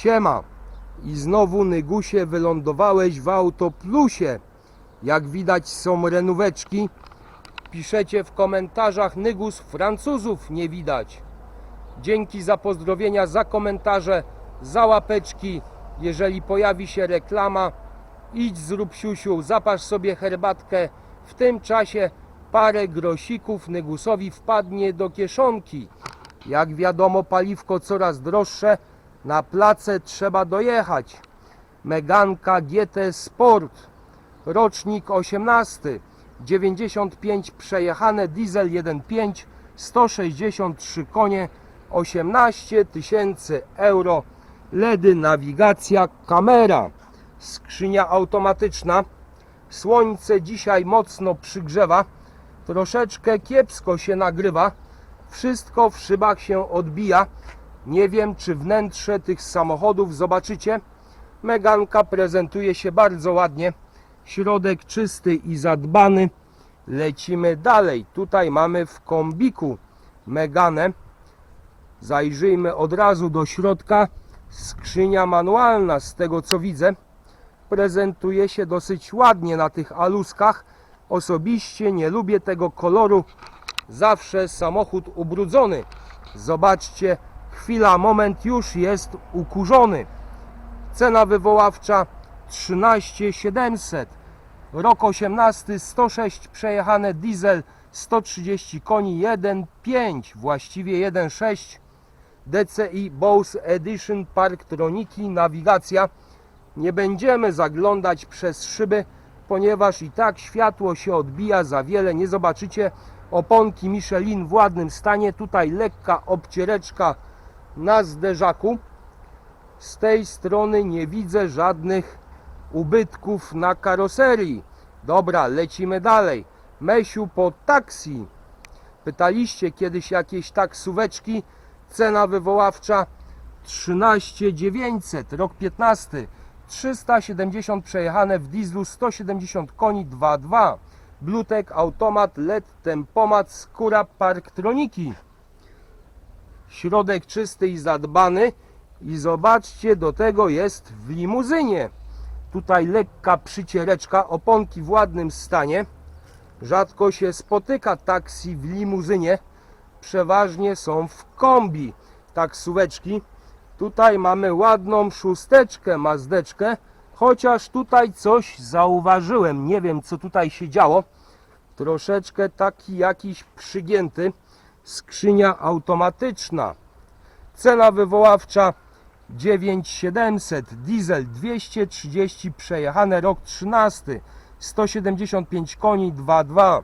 Siema. I znowu Nygusie wylądowałeś w Autoplusie. Jak widać są renóweczki. Piszecie w komentarzach Nygus Francuzów nie widać. Dzięki za pozdrowienia, za komentarze, za łapeczki. Jeżeli pojawi się reklama, idź zrób siusiu, zapasz sobie herbatkę. W tym czasie parę grosików Nygusowi wpadnie do kieszonki. Jak wiadomo, paliwko coraz droższe. Na place trzeba dojechać. Meganka GT Sport. Rocznik 18. 95 przejechane, diesel 1.5, 163 konie, 18 tysięcy euro. LEDy, nawigacja, kamera, skrzynia automatyczna. Słońce dzisiaj mocno przygrzewa, troszeczkę kiepsko się nagrywa. Wszystko w szybach się odbija. Nie wiem, czy wnętrze tych samochodów zobaczycie. Meganka prezentuje się bardzo ładnie. Środek czysty i zadbany. Lecimy dalej. Tutaj mamy w kombiku Meganę. Zajrzyjmy od razu do środka. Skrzynia manualna, z tego co widzę, prezentuje się dosyć ładnie na tych aluskach. Osobiście nie lubię tego koloru. Zawsze samochód ubrudzony. Zobaczcie, chwila, moment już jest ukurzony. Cena wywoławcza 13 700. Rok 18, 106 przejechane diesel, 130 koni, 1.5, właściwie 1.6. DCI Bose Edition Parktroniki, nawigacja. Nie będziemy zaglądać przez szyby, ponieważ i tak światło się odbija, za wiele nie zobaczycie. Oponki Michelin w ładnym stanie, tutaj lekka obciereczka na zderzaku. Z tej strony nie widzę żadnych ubytków na karoserii. Dobra, lecimy dalej. Mesiu po taksi. Pytaliście kiedyś jakieś taksóweczki. Cena wywoławcza 13 900, rok 15. 370 przejechane w dieslu, 170 koni 2.2. Blutek, automat, LED, tempomat, skóra, parktroniki. Środek czysty i zadbany. I zobaczcie, do tego jest w limuzynie. Tutaj lekka przyciereczka, oponki w ładnym stanie. Rzadko się spotyka taksi w limuzynie. Przeważnie są w kombi taksóweczki. Tutaj mamy ładną szósteczkę, mazdeczkę. Chociaż tutaj coś zauważyłem. Nie wiem, co tutaj się działo. Troszeczkę taki jakiś przygięty. Skrzynia automatyczna. Cena wywoławcza 9700, diesel 230 przejechane, rok 13, 175 koni 2.2,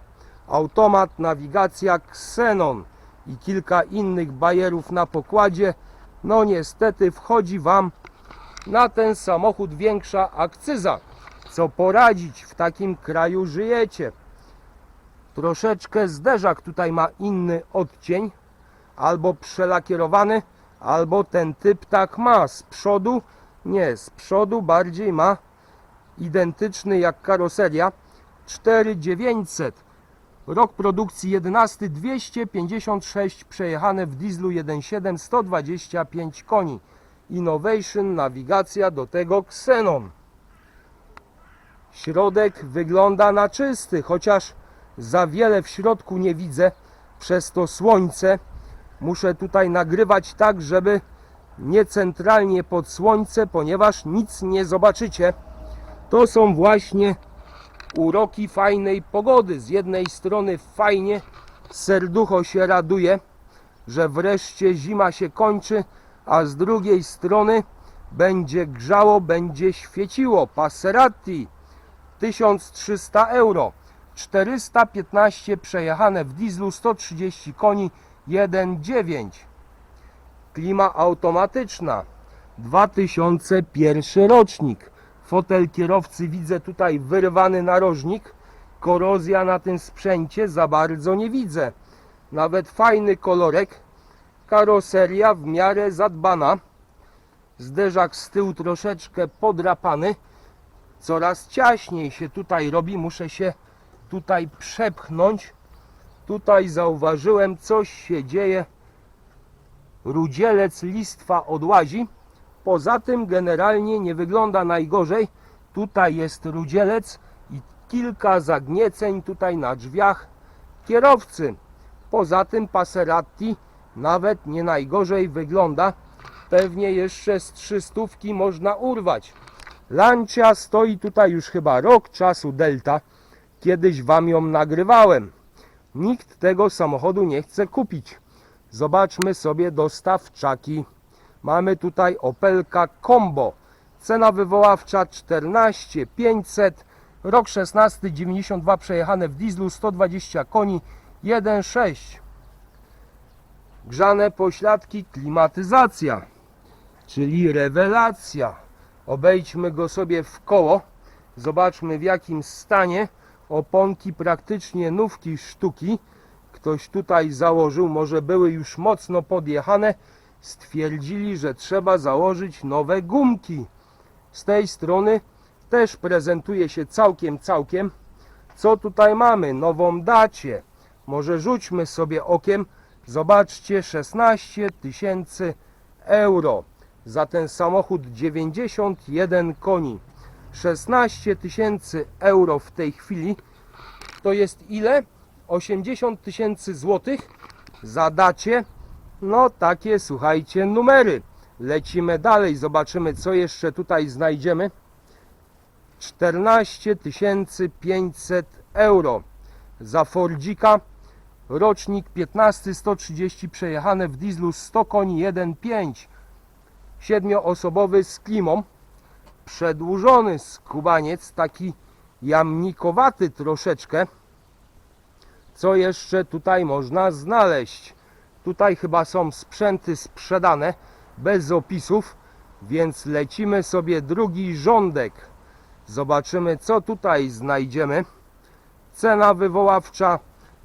automat, nawigacja Xenon i kilka innych bajerów na pokładzie. No niestety wchodzi Wam na ten samochód większa akcyza. Co poradzić, w takim kraju żyjecie. Troszeczkę zderzak tutaj ma inny odcień, albo przelakierowany, albo ten typ tak ma. Z przodu nie, z przodu bardziej ma identyczny jak karoseria 4900. Rok produkcji 11 256 przejechane w dieslu 1.7 125 koni. Innovation, nawigacja do tego Xenon. Środek wygląda na czysty, chociaż za wiele w środku nie widzę przez to słońce. Muszę tutaj nagrywać tak, żeby nie centralnie pod słońce, ponieważ nic nie zobaczycie. To są właśnie uroki fajnej pogody. Z jednej strony fajnie, serducho się raduje, że wreszcie zima się kończy, a z drugiej strony będzie grzało, będzie świeciło. Passerati 1300 euro, 415 przejechane w dieslu, 130 koni, 1.9. Klima automatyczna. 2001 rocznik. Fotel kierowcy widzę tutaj wyrwany narożnik. Korozja na tym sprzęcie za bardzo nie widzę. Nawet fajny kolorek. Karoseria w miarę zadbana. Zderzak z tyłu troszeczkę podrapany. Coraz ciaśniej się tutaj robi. Muszę się tutaj przepchnąć. Tutaj zauważyłem, coś się dzieje. Rudzielec listwa odłazi. Poza tym generalnie nie wygląda najgorzej. Tutaj jest rudzielec i kilka zagnieceń tutaj na drzwiach kierowcy. Poza tym Passeratti nawet nie najgorzej wygląda. Pewnie jeszcze z trzystówki można urwać. Lancia stoi tutaj już chyba rok czasu Delta. Kiedyś wam ją nagrywałem. Nikt tego samochodu nie chce kupić. Zobaczmy sobie dostawczaki. Mamy tutaj Opelka Combo. Cena wywoławcza 14 500. Rok 16 92 przejechane w dieslu 120 koni 1.6. Grzane pośladki klimatyzacja, czyli rewelacja. Obejdźmy go sobie w koło. Zobaczmy w jakim stanie oponki praktycznie nówki sztuki. Ktoś tutaj założył, może były już mocno podjechane. Stwierdzili, że trzeba założyć nowe gumki. Z tej strony też prezentuje się całkiem, całkiem. Co tutaj mamy? Nową dacie. Może rzućmy sobie okiem. Zobaczcie, 16 tysięcy euro. Za ten samochód 91 koni. 16 tysięcy euro w tej chwili to jest ile? 80 tysięcy złotych za dacie. No takie słuchajcie numery. Lecimy dalej, zobaczymy co jeszcze tutaj znajdziemy. 14 500 euro za Fordzika. Rocznik 15 130 przejechane w dieslu 100 koni 1.5. Siedmioosobowy z klimą. Przedłużony skubaniec, taki jamnikowaty troszeczkę. Co jeszcze tutaj można znaleźć? Tutaj chyba są sprzęty sprzedane bez opisów, więc lecimy sobie drugi rządek. Zobaczymy co tutaj znajdziemy. Cena wywoławcza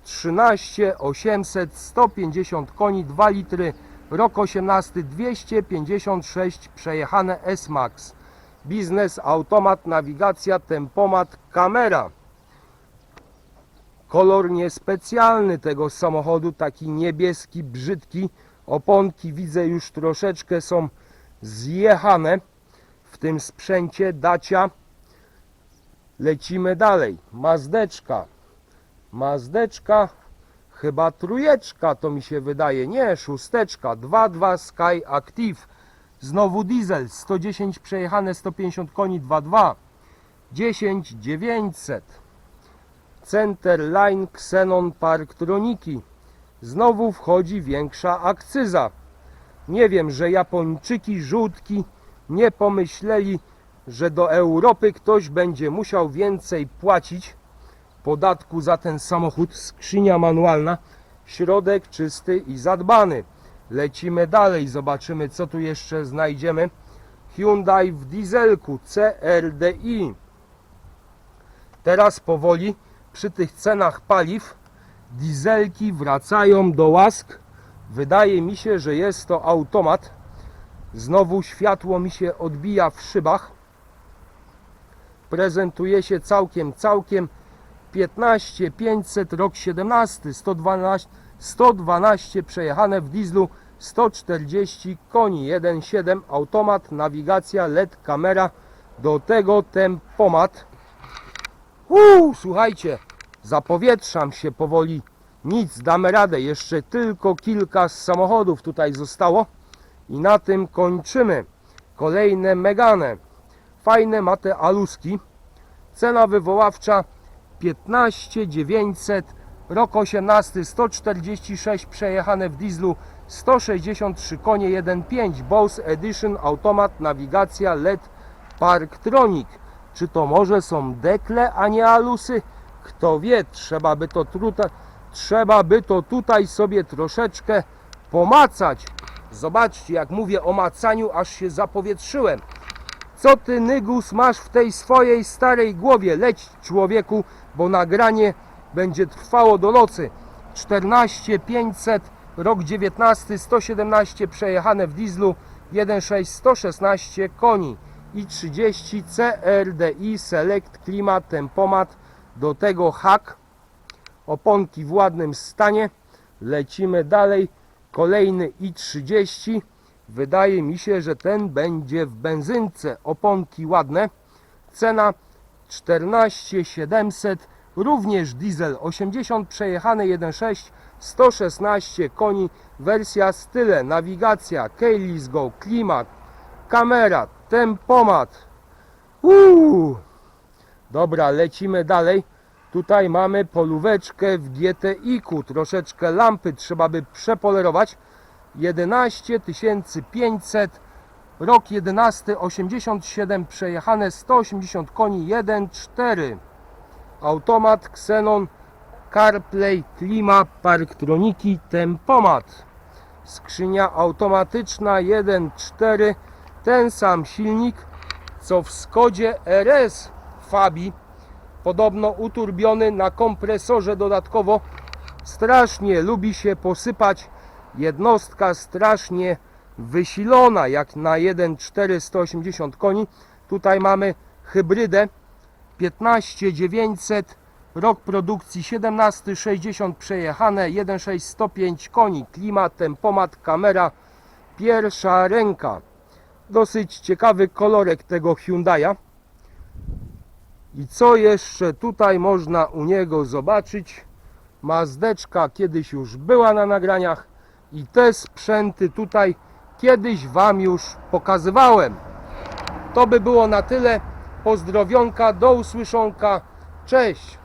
13 800 150 koni 2 litry rok 18 256 przejechane S-Max biznes, automat, nawigacja, tempomat, kamera. Kolor niespecjalny tego samochodu, taki niebieski, brzydki. Oponki widzę już troszeczkę są zjechane w tym sprzęcie Dacia. Lecimy dalej. Mazdeczka. Mazdeczka, chyba trójeczka to mi się wydaje, nie, szósteczka, 2.2 Sky Active, znowu diesel, 110 przejechane, 150 koni, 2.2, 10900, Centerline Xenon Parktroniki, znowu wchodzi większa akcyza. Nie wiem, że Japończyki żółtki nie pomyśleli, że do Europy ktoś będzie musiał więcej płacić, podatku za ten samochód, skrzynia manualna, środek czysty i zadbany. Lecimy dalej, zobaczymy co tu jeszcze znajdziemy. Hyundai w dieselku CRDI. Teraz powoli przy tych cenach paliw dieselki wracają do łask. Wydaje mi się, że jest to automat. Znowu światło mi się odbija w szybach. Prezentuje się całkiem, całkiem 15 500 rok 17 112 112 przejechane w dieslu 140 koni 1.7 automat nawigacja LED kamera. Do tego tempomat Uuu, słuchajcie zapowietrzam się powoli. Nic damy radę jeszcze tylko kilka z samochodów tutaj zostało. I na tym kończymy. Kolejne Megane. Fajne ma te aluski. Cena wywoławcza 15 900 rok 18 146 przejechane w dieslu 163 konie 1.5 Bose Edition automat nawigacja LED Parktronic czy to może są dekle a nie alusy kto wie trzeba by to truta, trzeba by to tutaj sobie troszeczkę pomacać zobaczcie jak mówię o macaniu aż się zapowietrzyłem co ty Nygus masz w tej swojej starej głowie? Leć człowieku, bo nagranie będzie trwało do nocy. 14 500, rok 19, 117 przejechane w dieslu, 1.6, 116 koni i 30 CRDI Select Klimat Tempomat, do tego hak, oponki w ładnym stanie. Lecimy dalej, kolejny i30 Wydaje mi się, że ten będzie w benzynce. Oponki ładne. Cena 14 700. Również diesel 80 przejechane 1.6 116 koni. Wersja style, nawigacja, keyless go, klimat, kamera, tempomat. Uuu. Dobra, lecimy dalej. Tutaj mamy polóweczkę w GTI-ku. Troszeczkę lampy trzeba by przepolerować. 11 500. Rok 11, 87 przejechane, 180 koni, 1.4. Automat Xenon, CarPlay, klima, parktroniki, tempomat. Skrzynia automatyczna 1.4. Ten sam silnik co w Skodzie RS Fabi. Podobno uturbiony na kompresorze dodatkowo. Strasznie lubi się posypać. Jednostka strasznie wysilona jak na 1.4 180 koni. Tutaj mamy hybrydę 15900 rok produkcji 1760 przejechane 1.6 105 koni klimat tempomat kamera pierwsza ręka dosyć ciekawy kolorek tego Hyundai'a i co jeszcze tutaj można u niego zobaczyć Mazdeczka kiedyś już była na nagraniach i te sprzęty tutaj kiedyś Wam już pokazywałem. To by było na tyle. Pozdrowionka, do usłyszonka. Cześć!